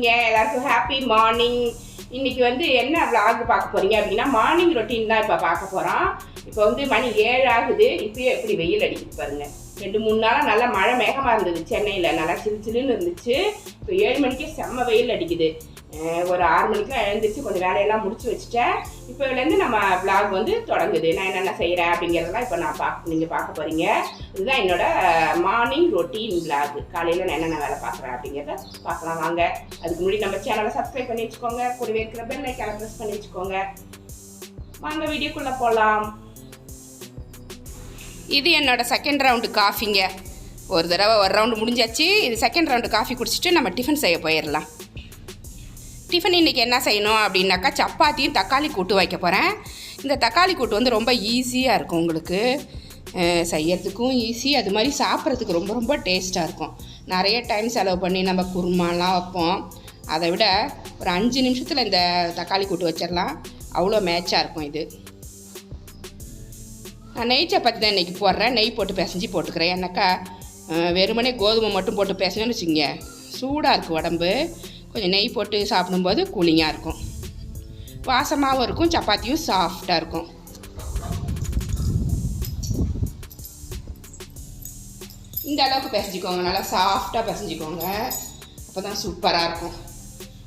இருக்கீங்க எல்லாருக்கும் happy morning இன்னைக்கு வந்து என்ன விளாக் பார்க்க போறீங்க அப்படின்னா மார்னிங் ரொட்டீன் தான் இப்போ பார்க்க போகிறோம் இப்போ வந்து மணி ஏழு ஆகுது. இப்போயே எப்படி வெயில் அடிக்குது பாருங்க. ரெண்டு மூணு நாளாக நல்லா மழை மேகமாக இருந்தது சென்னையில். நல்லா சிலு சிலுன்னு இருந்துச்சு. இப்போ ஏழு மணிக்கே செம்ம வெயில் அடிக்குது. ஒரு ஆறு மணிக்கெலாம் எழுந்திரிச்சு கொஞ்சம் வேலையெல்லாம் முடிச்சு வச்சுட்டேன். இப்போலேருந்து நம்ம பிளாக் வந்து தொடங்குது. நான் என்னென்ன செய்கிறேன் அப்படிங்கிறதெல்லாம் இப்போ நான் பார்க்க நீங்கள் பார்க்க போகிறீங்க இதுதான் என்னோட மார்னிங் ரொட்டீன் பிளாக் காலையில் நான் என்னென்ன வேலை பார்க்குறேன் அப்படிங்கிறத பார்க்கலாம். வாங்க. அதுக்கு முன்னாடி நம்ம சேனலை சப்ஸ்கிரைப் பண்ணி வச்சுக்கோங்க. கூடவே இருக்கிற பெல் ஐக்கான ப்ரெஸ் பண்ணி வச்சுக்கோங்க. வாங்க வீடியோக்குள்ளே போகலாம் இது என்னோட செகண்ட் ரவுண்டு காஃபிங்க ஒரு தடவை ஒரு ரவுண்டு முடிஞ்சாச்சு. இது செகண்ட் ரவுண்டு காஃபி குடிச்சிட்டு நம்ம டிஃபன் செய்ய போயிடலாம். டிஃபன் இன்றைக்கி என்ன செய்யணும் அப்படின்னாக்கா சப்பாத்தியும் தக்காளி கூட்டு வைக்க போகிறேன் இந்த தக்காளி கூட்டு வந்து ரொம்ப ஈஸியாக இருக்கும் உங்களுக்கு. செய்யறதுக்கும் ஈஸி. அது மாதிரி சாப்பிட்றதுக்கு ரொம்ப ரொம்ப டேஸ்ட்டாக இருக்கும். நிறைய டைம் செலவு பண்ணி நம்ம குருமாலாம் வைப்போம். அதை விட ஒரு அஞ்சு நிமிஷத்தில் இந்த தக்காளி கூட்டு வச்சிடலாம். அவ்வளோ மேட்சாக இருக்கும் இது. நான் நெய் சப்பாத்தி தான் இன்றைக்கி போடுறேன். நெய் போட்டு பிசைஞ்சு போட்டுக்கிறேன். ஏன்னாக்கா வெறுமனே கோதுமை மட்டும் போட்டு பிசைஞ்சோன்னு வச்சுங்க சூடாக இருக்கும் உடம்பு. கொஞ்சம் நெய் போட்டு சாப்பிடும்போது கூலிங்காக இருக்கும். வாசமாகவும் இருக்கும் சப்பாத்தியும் சாஃப்டாக இருக்கும். இந்த அளவுக்கு பிசைஞ்சிக்கோங்க நல்லா சாஃப்டாக பிசைஞ்சிக்கோங்க. அப்போ தான் சூப்பராக இருக்கும்.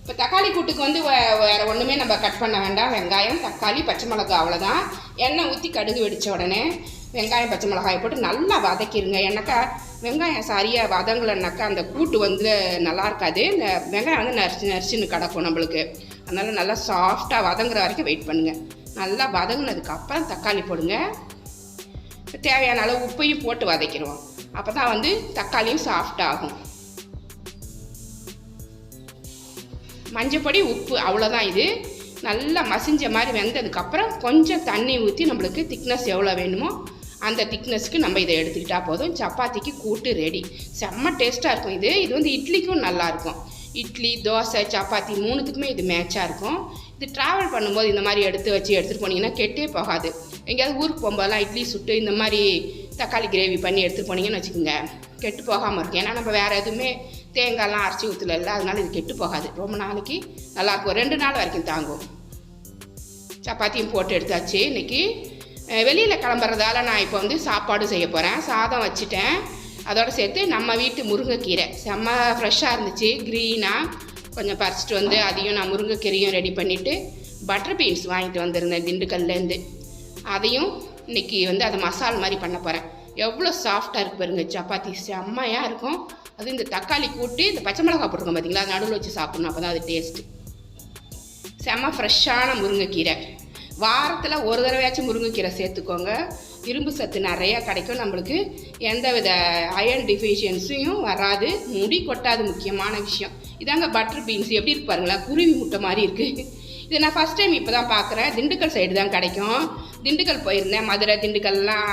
இப்போ தக்காளி கூட்டுக்கு வந்து வே- வேறு ஒன்றுமே நம்ம கட் பண்ண வேண்டாம். வெங்காயம் தக்காளி பச்சை மிளகாய் அவ்வளோதான் எண்ணெய் ஊற்றி கடுகு வெடித்த உடனே வெங்காயம் பச்சை மிளகாயை போட்டு நல்லா வதக்கிடுங்க எனக்கா வெங்காயம் சரியாக வதங்கலைன்னாக்கா அந்த கூட்டு வந்து நல்லா இருக்காது. இந்த வெங்காயம் வந்து நரிச்சு நரிச்சுன்னு கிடக்கும் நம்மளுக்கு. அதனால் நல்லா சாஃப்டாக வதங்குற வரைக்கும் வெயிட் பண்ணுங்கள் நல்லா வதங்கினதுக்கப்புறம் தக்காளி போடுங்க. தேவையான அளவு உப்பையும் போட்டு வதக்கிடுவோம். அப்போ தான் வந்து தக்காளியும் சாஃப்டாகும் மஞ்சப்பொடி உப்பு அவ்வளோதான் இது. நல்லா மசிஞ்ச மாதிரி வெந்ததுக்கப்புறம் கொஞ்சம் தண்ணி ஊற்றி நம்மளுக்கு திக்னஸ் எவ்வளோ வேணுமோ அந்த திக்னஸ்க்கு நம்ம இதை எடுத்துக்கிட்டால் போதும். சப்பாத்திக்கு கூட்டு ரெடி செம்ம டேஸ்ட்டாக இருக்கும் இது. இது வந்து இட்லிக்கும் நல்லாயிருக்கும் இட்லி தோசை சப்பாத்தி மூணுத்துக்குமே இது மேட்சாக இருக்கும். இது ட்ராவல் பண்ணும்போது இந்த மாதிரி எடுத்து வச்சு எடுத்துகிட்டு போனீங்கன்னா கெட்டே போகாது. எங்கேயாவது ஊருக்கு போகும்போதெல்லாம் இட்லி சுட்டு இந்த மாதிரி தக்காளி கிரேவி பண்ணி எடுத்துகிட்டு போனீங்கன்னு வச்சுக்கோங்க கெட்டு போகாமல் இருக்கும். ஏன்னா நம்ம வேறு எதுவுமே தேங்காய்லாம் அரைச்சி ஊற்றல அதனால இது கெட்டு போகாது. ரொம்ப நாளைக்கு நல்லாயிருக்கும் ரெண்டு நாள் வரைக்கும் தாங்கும். சப்பாத்தியும் போட்டு எடுத்தாச்சு. இன்னைக்கு வெளியில் கிளம்புறதால நான் இப்போ வந்து சாப்பாடு செய்ய போகிறேன் சாதம் வச்சுட்டேன். அதோடு சேர்த்து நம்ம வீட்டு முருங்கைக்கீரை. செம்ம ஃப்ரெஷ்ஷாக இருந்துச்சு. க்ரீனாக கொஞ்சம் பறிச்சிட்டு வந்து அதையும் நான் முருங்கைக்கீரையும் ரெடி பண்ணிவிட்டு பட்டர் பீன்ஸ் வாங்கிட்டு வந்திருந்தேன் திண்டுக்கல்லேருந்து. அதையும் இன்னைக்கு வந்து அதை மசால் மாதிரி பண்ண போகிறேன் எவ்வளோ சாஃப்டாக இருக்குது பாருங்க சப்பாத்தி. செம்மையாக இருக்கும். அது இந்த தக்காளி கூட்டி இந்த பச்சை மிளகா போட்டிருக்கோம் பார்த்தீங்களா அது நடுவில் வச்சு சாப்பிட்ணும் அப்போ தான் அது டேஸ்ட்டு செம்ம ஃப்ரெஷ்ஷான முருங்கைக்கீரை. வாரத்தில் ஒரு தடவையாச்சும் முருங்கைக்கீரை சேர்த்துக்கோங்க. இரும்பு சத்து நிறையா கிடைக்கும் நம்மளுக்கு. எந்த வித அயர்ன் டிஃபிஷியன்ஸையும் வராது. முடி கொட்டாது முக்கியமான விஷயம். இதாங்க பட்டர் பீன்ஸ் எப்படி இருக்கு பாருங்களேன்? குருவி முட்டை மாதிரி இருக்குது இது நான் ஃபஸ்ட் டைம் இப்போ தான் பார்க்குறேன் திண்டுக்கல் சைடு தான் கிடைக்கும். திண்டுக்கல் போயிருந்தேன். மதுரை திண்டுக்கல்லாம்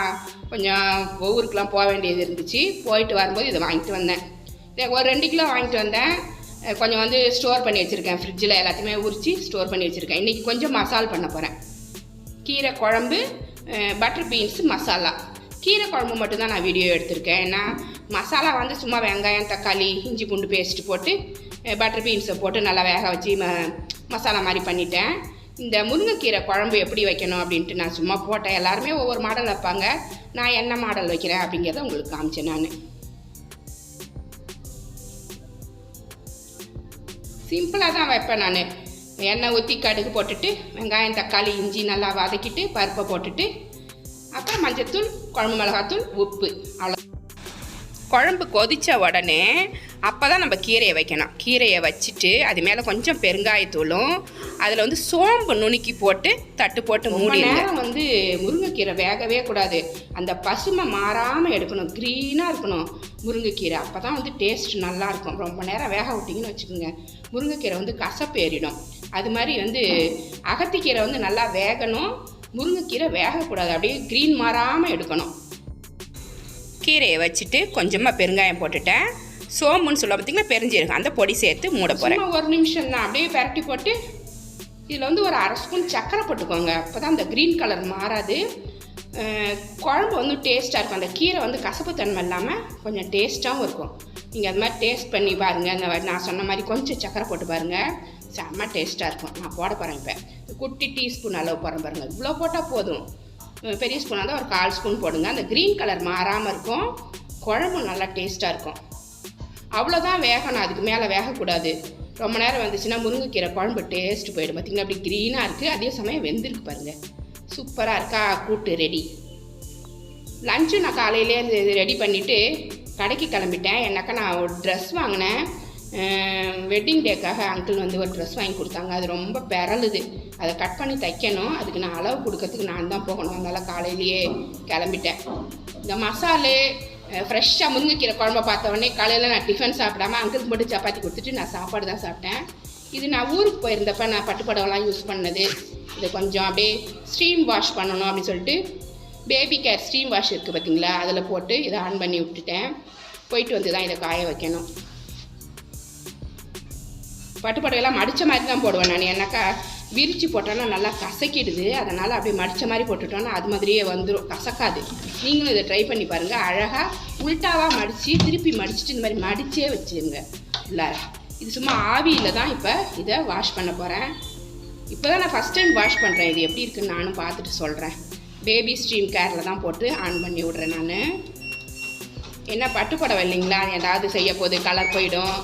கொஞ்சம் ஊருக்கெலாம் போக வேண்டியது இருந்துச்சு. போயிட்டு வரும்போது இதை வாங்கிட்டு வந்தேன். இதை ஒரு ரெண்டு கிலோ வாங்கிட்டு வந்தேன். கொஞ்சம் வந்து ஸ்டோர் பண்ணி வச்சுருக்கேன். ஃப்ரிட்ஜில் எல்லாத்தையுமே உரித்து ஸ்டோர் பண்ணி வச்சுருக்கேன். இன்றைக்கி கொஞ்சம் மசால் பண்ண போகிறேன் கீரை குழம்பு பட்டர் பீன்ஸ் மசாலா கீரை குழம்பு மட்டும்தான் நான் வீடியோ எடுத்திருக்கேன். ஏன்னா மசாலா வந்து சும்மா வெங்காயம் தக்காளி இஞ்சி பூண்டு பேஸ்ட்டு போட்டு பட்டர் பீன்ஸை போட்டு நல்லா வேக வச்சு ம மசாலா மாதிரி பண்ணிட்டேன். இந்த முருங்கைக்கீரை குழம்பு எப்படி வைக்கணும் அப்படின்ட்டு நான் சும்மா போட்டேன். எல்லாருமே ஒவ்வொரு மாடல் வைப்பாங்க. நான் என்ன மாடல் வைக்கிறேன் அப்படிங்கிறத உங்களுக்கு காமிச்சேன் நான். சிம்பிளாக தான் வைப்பேன் நான். எண்ணெய் ஊற்றி கடுகு போட்டுட்டு வெங்காயம் தக்காளி இஞ்சி நல்லா வதக்கிட்டு பருப்பை போட்டுட்டு அப்புறம் மஞ்சத்தூள் குழம்பு மிளகாத்தூள் உப்பு அவ்வளோ. குழம்பு கொதித்த உடனே அப்போ தான் நம்ம கீரையை வைக்கணும். கீரையை வச்சுட்டு அது மேலே கொஞ்சம் பெருங்காயத்தூளும் அதில் வந்து சோம்பு நுணுக்கி போட்டு தட்டு போட்டு மூடி நேரம் வந்து முருங்கைக்கீரை வேகவே கூடாது. அந்த பசுமை மாறாமல் எடுக்கணும். க்ரீனாக இருக்கணும் முருங்கைக்கீரை. அப்போ தான் வந்து டேஸ்ட் நல்லா இருக்கும். ரொம்ப நேரம் வேக விட்டிங்கன்னு வச்சுக்கோங்க. முருங்கைக்கீரை வந்து கசப்பு ஏறிடும். அது மாதிரி வந்து அகத்திக்கீரை வந்து நல்லா வேகணும். முருங்கைக்கீரை வேகக்கூடாது. அப்படியே க்ரீன் மாறாமல் எடுக்கணும். கீரையை வச்சுட்டு கொஞ்சமாக பெருங்காயம் போட்டுட்டேன். சோம்புன்னு சொல்ல பார்த்தீங்கன்னா பெருஞ்சீரகம். அந்த பொடி சேர்த்து மூட போகிறேன் ஒரு நிமிஷம் தான் அப்படியே பரட்டி போட்டு இதில் வந்து ஒரு அரை ஸ்பூன் சக்கரை போட்டுக்கோங்க. அப்போ தான் அந்த க்ரீன் கலர் மாறாது. குழம்பு வந்து டேஸ்ட்டாக இருக்கும். அந்த கீரை வந்து கசப்பு தன்மை இல்லாமல் கொஞ்சம் டேஸ்ட்டாகவும் இருக்கும். நீங்கள் அது மாதிரி டேஸ்ட் பண்ணி பாருங்கள் அந்த நான் சொன்ன மாதிரி கொஞ்சம் சக்கரை போட்டு பாருங்கள் செம்ம டேஸ்ட்டாக இருக்கும். நான் போட போகிறேன் இப்போ. குட்டி டீஸ்பூன் அளவு போகிறேன் பாருங்கள் இவ்வளோ போட்டால் போதும். பெரிய ஸ்பூனாக தான் ஒரு கால் ஸ்பூன் போடுங்க. அந்த க்ரீன் கலர் மாறாமல் இருக்கும். குழம்பு நல்லா டேஸ்ட்டாக இருக்கும். அவ்வளோதான் வேகணும். அதுக்கு மேலே வேகக்கூடாது. ரொம்ப நேரம் வந்துச்சுன்னா முருங்கைக்கீரை குழம்பு டேஸ்ட் போயிடும். பார்த்திங்கன்னா அப்படி க்ரீனாக இருக்குது அதே சமயம் வெந்திருக்கு பாருங்கள் சூப்பராக இருக்கா? கூட்டு ரெடி லஞ்சு நான் காலையிலே ரெடி பண்ணிவிட்டு கடைக்கு கிளம்பிட்டேன். என்னக்கா நான் ஒரு ட்ரெஸ் வாங்கினேன். வெட்டிங் டேக்காக அங்கிள் வந்து ஒரு ட்ரெஸ் வாங்கி கொடுத்தாங்க. அது ரொம்ப பெறலுது. அதை கட் பண்ணி தைக்கணும். அதுக்கு நான் அளவு கொடுக்கறதுக்கு நான் தான் போகணும். அதனால் காலையிலேயே கிளம்பிட்டேன். இந்த மசாலு ஃப்ரெஷ்ஷாக முருங்கைக்கீரை குழம்ப பார்த்த உடனே காலையில் நான் டிஃபன் சாப்பிடாம அங்கிளுக்கு மட்டும் சப்பாத்தி கொடுத்துட்டு நான் சாப்பாடு தான் சாப்பிட்டேன். இது நான் ஊருக்கு போயிருந்தப்ப நான் பட்டுப்படவெல்லாம் யூஸ் பண்ணது. இது கொஞ்சம் அப்படியே ஸ்டீம் வாஷ் பண்ணணும் அப்படின்னு சொல்லிட்டு பேபி கேர் ஸ்டீம் வாஷ் இருக்குது பார்த்தீங்களா? அதில் போட்டு இதை ஆன் பண்ணி விட்டுட்டேன். போயிட்டு வந்து தான் இதை காய வைக்கணும். பட்டு புடவையெல்லாம் மடித்த மாதிரி தான் போடுவேன் நான். ஏன்னாக்கா விரித்து போட்டோன்னா நல்லா கசக்கிடுது. அதனால் அப்படியே மடித்த மாதிரி போட்டுட்டோன்னா அது மாதிரியே வந்துடும் கசக்காது. நீங்களும் இதை ட்ரை பண்ணி பாருங்கள் அழகாக உள்டாவாக மடித்து திருப்பி மடிச்சுட்டு இந்த மாதிரி மடித்தே வச்சுருங்க. உள்ளார. இது சும்மா ஆவியில் தான் இப்போ இதை வாஷ் பண்ண போகிறேன் இப்போ தான் நான் ஃபஸ்ட் டைம் வாஷ் பண்ணுறேன் இது எப்படி இருக்குன்னு நானும் பார்த்துட்டு சொல்கிறேன் பேபி ஸ்ட்ரீம் கேரில் தான் போட்டு ஆன் பண்ணி விட்றேன் நான். என்ன பட்டுப்படவை இல்லைங்களா? ஏதாவது செய்ய போது கலர் போயிடும்.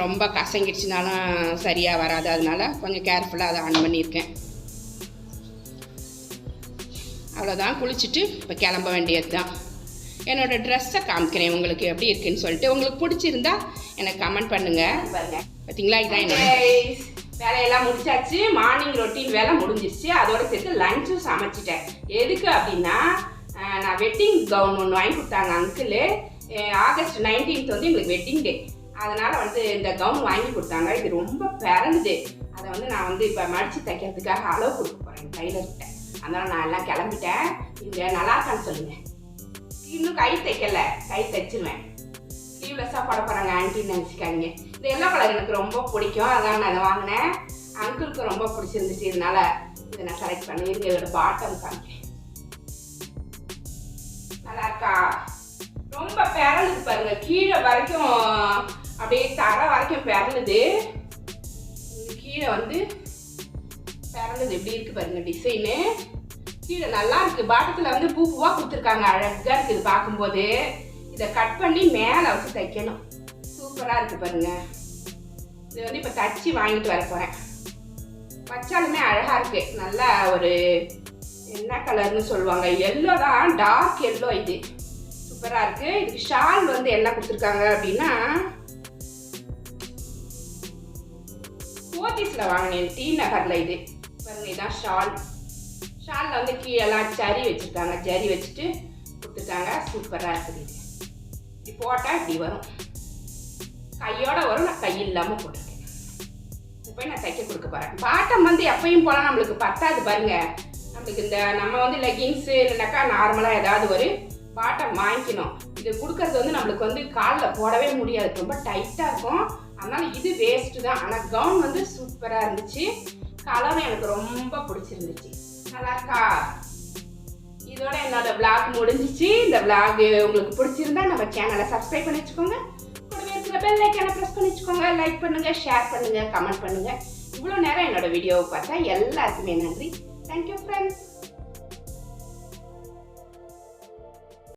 ரொம்ப கசங்கிடுச்சுனாலும் சரியாக வராது. அதனால கொஞ்சம் கேர்ஃபுல்லாக அதை ஆன் பண்ணியிருக்கேன். அவ்வளோதான் குளிச்சுட்டு இப்போ கிளம்ப வேண்டியது தான் என்னோட ட்ரெஸ்ஸை காமிக்கிறேன். உங்களுக்கு எப்படி இருக்குன்னு சொல்லிட்டு. உங்களுக்கு பிடிச்சிருந்தா எனக்கு கமெண்ட் பண்ணுங்கள் பார்த்தீங்களா இதான் என்ன வேலையெல்லாம் முடிச்சாச்சு. மார்னிங் ரொட்டீன் வேலை முடிஞ்சிருச்சு. அதோட சேர்த்து லஞ்சும் சமைச்சிட்டேன். எதுக்கு அப்படின்னா நான் வெட்டிங் கவுன் ஒன்று வாங்கி கொடுத்தாங்க அங்கிள் ஆகஸ்ட் நைன்டீன்த் வந்து எங்களுக்கு வெட்டிங் டே அதனால் வந்து இந்த கவுன் வாங்கி கொடுத்தாங்க. இது ரொம்ப பிறந்துது. அதை வந்து நான் வந்து இப்போ மடித்து தைக்கிறதுக்காக அளவு கொடுக்க போகிறேன் டைலர்கிட்ட அதனால் நான் எல்லாம் கிளம்பிட்டேன். இங்கே நல்லா இருக்கான்னு சொல்லுங்கள் இன்னும் கை தைக்கலை. கை தைச்சிருவேன். ஸ்லீவ்லெஸ்ஸாக போட போகிறாங்க ஆன்ட்டின்னு நினச்சிக்காதீங்க. இந்த எல்லோ கலர் எனக்கு ரொம்ப பிடிக்கும். அதான் நான் இதை வாங்கினேன். அங்கிளுக்கு ரொம்ப பிடிச்சிருந்துச்சு. இதனால இதை நான் செலக்ட் பண்ணி இதோட பாட்டம் காமிக்கிறேன். நல்லா இருக்கா? ரொம்ப பிறலுது பாருங்க. கீழே வரைக்கும் அப்படியே தர வரைக்கும் பிறந்தது. கீழே வந்து பிறந்தது எப்படி இருக்கு பாருங்க டிசைனு கீழே நல்லா இருக்கு. பாட்டத்தில் வந்து பூ பூவா கொடுத்துருக்காங்க அழகா இருக்குது பார்க்கும்போது. இதை கட் பண்ணி மேலே வச்சு தைக்கணும். சூப்பராக இருக்கு பாருங்க. இது வந்து இப்போ தச்சு வாங்கிட்டு வர போகிறேன் வச்சாலுமே அழகா இருக்கு. நல்லா ஒரு என்ன கலர்னு சொல்லுவாங்க எல்லோ தான் டார்க் எல்லோ இது. சூப்பராக இருக்கு. இதுக்கு ஷால் வந்து என்ன கொடுத்துருக்காங்க அப்படின்னா போத்தீஸில் வாங்கினேன். டி நகரில் இது. பாருங்க இதான் ஷால். ஷாலில் வந்து கீழெல்லாம் ஜரி வச்சுருக்காங்க. ஜரி வச்சுட்டு கொடுத்துருக்காங்க சூப்பராக இருக்குது இது. இப்படி போட்டால் இப்படி வரும். கையோட வரும். நான் கை இல்லாமல் போட்டிருக்கேன். இப்போ நான் தைக்க கொடுக்க போகிறேன் பாட்டம் வந்து எப்பயும் போல நம்மளுக்கு பத்தாது பாருங்க. நம்மளுக்கு இந்த நம்ம வந்து லெகின்ஸு இல்லைனாக்கா நார்மலாக ஏதாவது ஒரு பாட்டம் வாங்கிக்கணும். இது கொடுக்கறது வந்து நம்மளுக்கு வந்து காலில் போடவே முடியாது. ரொம்ப டைட்டாக இருக்கும். அதனால இது வேஸ்ட்டு தான். ஆனால் கவுன் வந்து சூப்பராக இருந்துச்சு. கலரும் எனக்கு ரொம்ப பிடிச்சிருந்துச்சு. நல்லா இருக்கா? இதோட என்னோட விளாக் முடிஞ்சிச்சு. இந்த விளாக் உங்களுக்கு பிடிச்சிருந்தா நம்ம சேனலை சப்ஸ்கிரைப் பண்ணி வச்சுக்கோங்க. கூடவே இருக்கிற பெல் ஐக்கானை ப்ரெஸ் பண்ணி வச்சுக்கோங்க. லைக் பண்ணுங்கள் ஷேர் பண்ணுங்கள் கமெண்ட் பண்ணுங்கள் இவ்வளோ நேரம் என்னோட வீடியோவை பார்த்தா எல்லாருக்குமே நன்றி. Thank you friends